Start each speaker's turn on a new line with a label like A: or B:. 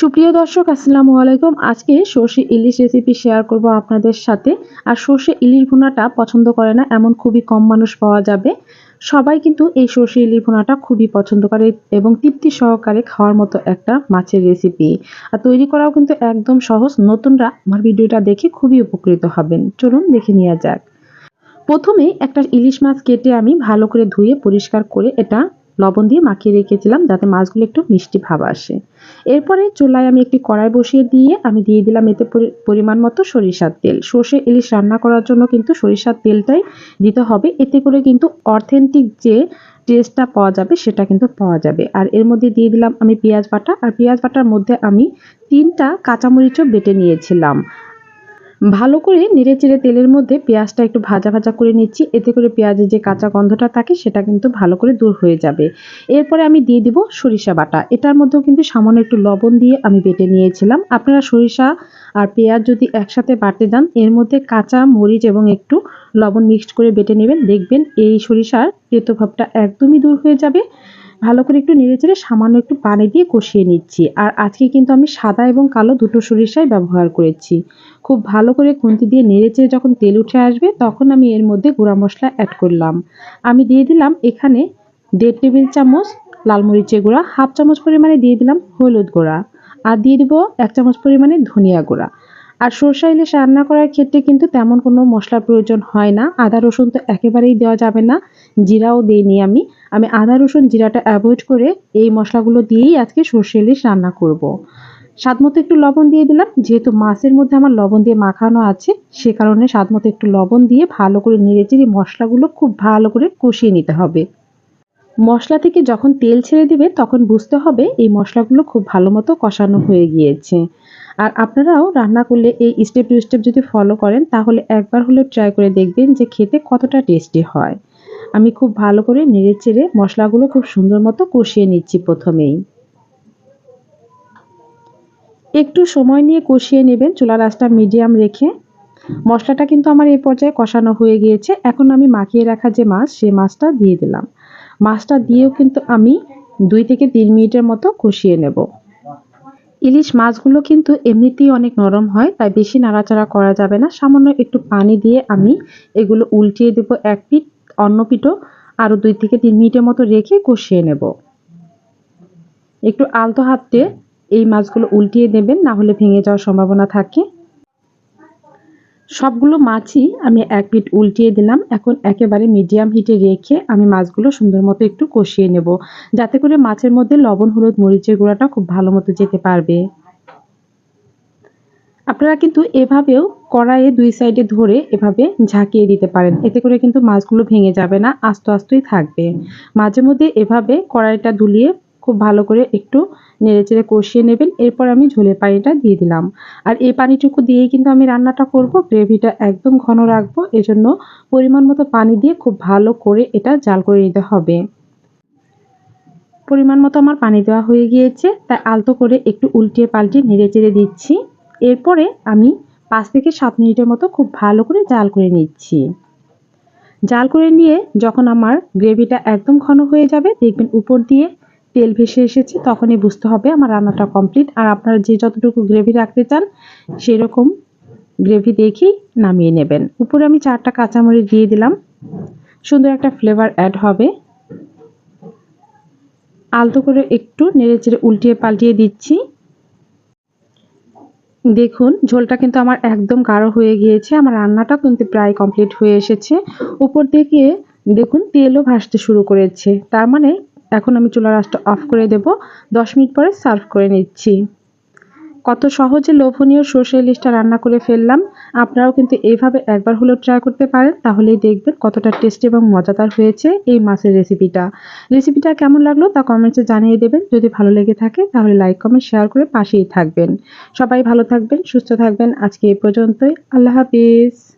A: সুপ্রিয় দর্শক, আসসালামু আলাইকুম। আজকে সর্ষে ইলিশ রেসিপি শেয়ার করব আপনাদের সাথে। আর সর্ষে ইলিশ ভুনাটা পছন্দ করে না, এমন খুবই কম মানুষ পাওয়া যাবে। সবাই কিন্তু এই সর্ষে ইলিশ ভুনাটা খুবই পছন্দ করে এবং তৃপ্তি সহকারে খাওয়ার মতো একটা মাছের রেসিপি আর তৈরি করাও কিন্তু একদম সহজ। নতুনরা আমার ভিডিওটা দেখে খুবই উপকৃত হবেন। চলুন দেখে নেওয়া যাক। প্রথমে একটা ইলিশ মাছ কেটে আমি ভালো করে ধুয়ে পরিষ্কার করে এটা লবণ দিয়ে মাখিয়ে রেখেছিলাম যাতে মাছগুলো একটু মিষ্টি ভাব আসে। এরপরে চুলায় আমি একটি কড়াই বসিয়ে দিয়ে আমি দিয়ে দিলাম এতে পরিমাণ মতো সরিষার তেল। সর্ষে ইলিশ রান্না করার জন্য কিন্তু সরিষার তেলটাই দিতে হবে। এতে করে কিন্তু অথেন্টিক যে টেস্টটা পাওয়া যাবে সেটা কিন্তু পাওয়া যাবে। আর এর মধ্যে দিয়ে দিলাম আমি পেঁয়াজ বাটা। আর পেঁয়াজ বাটার মধ্যে আমি তিনটা কাঁচামরিচও বেটে নিয়েছিলাম। ভালো করে নেড়ে চেড়ে তেলের মধ্যে পেঁয়াজটা একটু ভাজা ভাজা করে নিচ্ছি। এতে করে পেঁয়াজের যে কাঁচা গন্ধটা থাকে সেটা কিন্তু ভালো করে দূর হয়ে যাবে। এরপরে আমি দিয়ে দিব সরিষা বাটা। এটার মধ্যেও কিন্তু সামান্য একটু লবণ দিয়ে আমি বেটে নিয়েছিলাম। আপনারা সরিষা আর পেঁয়াজ যদি একসাথে বাটতে যান, এর মধ্যে কাঁচা মরিচ এবং একটু লবণ মিক্সড করে বেটে নেবেন। দেখবেন এই সরিষার তেতো ভাবটা একদমই দূর হয়ে যাবে। ভালো করে একটু নেড়েচেড়ে সামান্য একটু পানি দিয়ে কষিয়ে নিচ্ছি। আর আজকে কিন্তু আমি সাদা এবং কালো দুটো সরিষাই ব্যবহার করেছি। খুব ভালো করে খুন্তি দিয়ে নেড়েচেড়ে যখন তেল উঠে আসবে, তখন আমি এর মধ্যে গুঁড়া মশলা অ্যাড করলাম। আমি দিয়ে দিলাম এখানে দেড় টেবিল চামচ লাল মরিচের গুঁড়া, হাফ চামচ পরিমাণে দিয়ে দিলাম হলুদ গুঁড়া, আর দিয়ে দিব এক চামচ পরিমাণে ধনিয়া গুঁড়া। আর সরষা ইলিশ রান্না করার ক্ষেত্রে কিন্তু তেমন কোনো মশলার প্রয়োজন হয় না। আদা, রসুন তো একেবারেই দেওয়া যাবে না। জিরাও দিইনি আমি। আমি আদা, রসুন, জিরাটা অ্যাভয়েড করে এই মশলাগুলো দিয়েই আজকে সর্ষে ইলিশ রান্না করব। স্বাদ মতো একটু লবণ দিয়ে দিলাম। যেহেতু মাছের মধ্যে আমার লবণ দিয়ে মাখানো আছে, সে কারণে স্বাদ মতো একটু লবণ দিয়ে ভালো করে নেড়ে চেড়ে মশলাগুলো খুব ভালো করে কষিয়ে নিতে হবে। মশলা থেকে যখন তেল ছেড়ে দিবে, তখন বুঝতে হবে এই মশলাগুলো খুব ভালো মতো কষানো হয়ে গিয়েছে। আর আপনারাও রান্না করলে এই স্টেপ টু স্টেপ যদি ফলো করেন, তাহলে একবার হলেও ট্রাই করে দেখবেন যে খেতে কতটা টেস্টি হয়। আমি খুব ভালো করে নেড়ে চেড়ে মশলাগুলো খুব সুন্দর মতো কষিয়ে নিচ্ছি প্রথমেই। একটু সময় নিয়ে কষিয়ে নেবেন, চুলার আঁচটা মিডিয়াম রেখে। মশলাটা কিন্তু আমার এই পর্যায়ে কষানো হয়ে গিয়েছে। এখন আমি মাখিয়ে রাখা যে মাছ, সে মাছটা দিয়ে দিলাম। মাছটা দিয়েও কিন্তু আমি দুই থেকে তিন মিনিটের মতো কষিয়ে নেব। ইলিশ মাছগুলো কিন্তু এমনিতেই অনেক নরম হয়, তাই বেশি নাড়াচাড়া করা যাবে না। সামান্য একটু পানি দিয়ে আমি এগুলো উল্টিয়ে দেবো এক পিঠ অন্য পিঠও, আরও দুই থেকে তিন মিনিটের মতো রেখে কষিয়ে নেব। একটু আলতো হাতে এই মাছগুলো উল্টিয়ে দেবেন, না হলে ভেঙে যাওয়ার সম্ভাবনা থাকে। সবগুলো মাছই আমি এক পিট উল্টিয়ে দিলাম। এখন একেবারে মিডিয়াম হিটে রেখে আমি মাছগুলো সুন্দর মতো একটু কষিয়ে নেব। যাতে করে মাছের মধ্যে লবণ, হলুদ, মরিচের গুঁড়াটা খুব ভালো মতো যেতে পারবে। আপনারা কিন্তু এভাবেও কড়াইয়ে দুই সাইডে ধরে এভাবে ঝাঁকিয়ে দিতে পারেন। এতে করে কিন্তু মাছগুলো ভেঙে যাবে না, আস্তে আস্তই থাকবে। মাঝে মধ্যে এভাবে কড়াইটা দুলিয়ে খুব ভালো করে একটু নেড়েচেড়ে কষিয়ে নেবেন। এরপর আমি ঝোলের পানিটা দিয়ে দিলাম। আর এই পানিটুকু দিয়ে কিন্তু আমি রান্নাটা করব। গ্রেভিটা একদম ঘন রাখব। এজন্য পরিমাণ মতো পানি দিয়ে খুব ভালো করে এটা জাল করে নিতে হবে। পরিমাণ মতো আমার পানি দেওয়া হয়ে গিয়েছে। তাই আলতো করে একটু উল্টিয়ে পাল্টিয়ে নেড়েচেড়ে দিচ্ছি। এরপরে আমি পাঁচ থেকে সাত মিনিটের মতো খুব ভালো করে জাল করে নিচ্ছি। জাল করে নিয়ে যখন আমার গ্রেভিটা একদম ঘন হয়ে যাবে, দেখবেন উপর দিয়ে তেল ভেসে এসেছে, তখনই বুঝতে হবে আমার রান্নাটা কমপ্লিট আর আপনারা যে যতটুকু গ্রেভি রাখতে চান, সেরকম গ্রেভি দেখেই নামিয়ে নেবেন। উপরে আমি চারটা কাঁচামরিচ দিয়ে দিলাম। সুন্দর একটা ফ্লেভার অ্যাড হবে। আলতো করে একটু নেড়ে চেড়ে উল্টিয়ে পাল্টিয়ে দিচ্ছি। দেখুন, ঝোলটা কিন্তু আমার একদম গাঢ় হয়ে গিয়েছে। আমার রান্নাটা কিন্তু প্রায় কমপ্লিট হয়ে এসেছে। উপর থেকে দেখুন, তেলও ভাসতে শুরু করেছে। তার মানে এখন আমি চুলার আঁচটা অফ করে দেব। দশ মিনিট পরে সার্ভ করে নিচ্ছি। কত সহজে লোভনীয় সর্ষে ইলিশটা রান্না করে ফেললাম। আপনারাও কিন্তু এইভাবে একবার হলেও ট্রাই করতে পারেন। তাহলেই দেখবেন কতটা টেস্টি এবং মজাদার হয়েছে এই মাছের রেসিপিটা রেসিপিটা কেমন লাগল তা কমেন্টসে জানিয়ে দেবেন। যদি ভালো লেগে থাকে তাহলে লাইক কমেন্ট শেয়ার করে পাশেই থাকবেন। সবাই ভালো থাকবেন, সুস্থ থাকবেন। আজকে এই পর্যন্তই। আল্লাহ হাফিজ।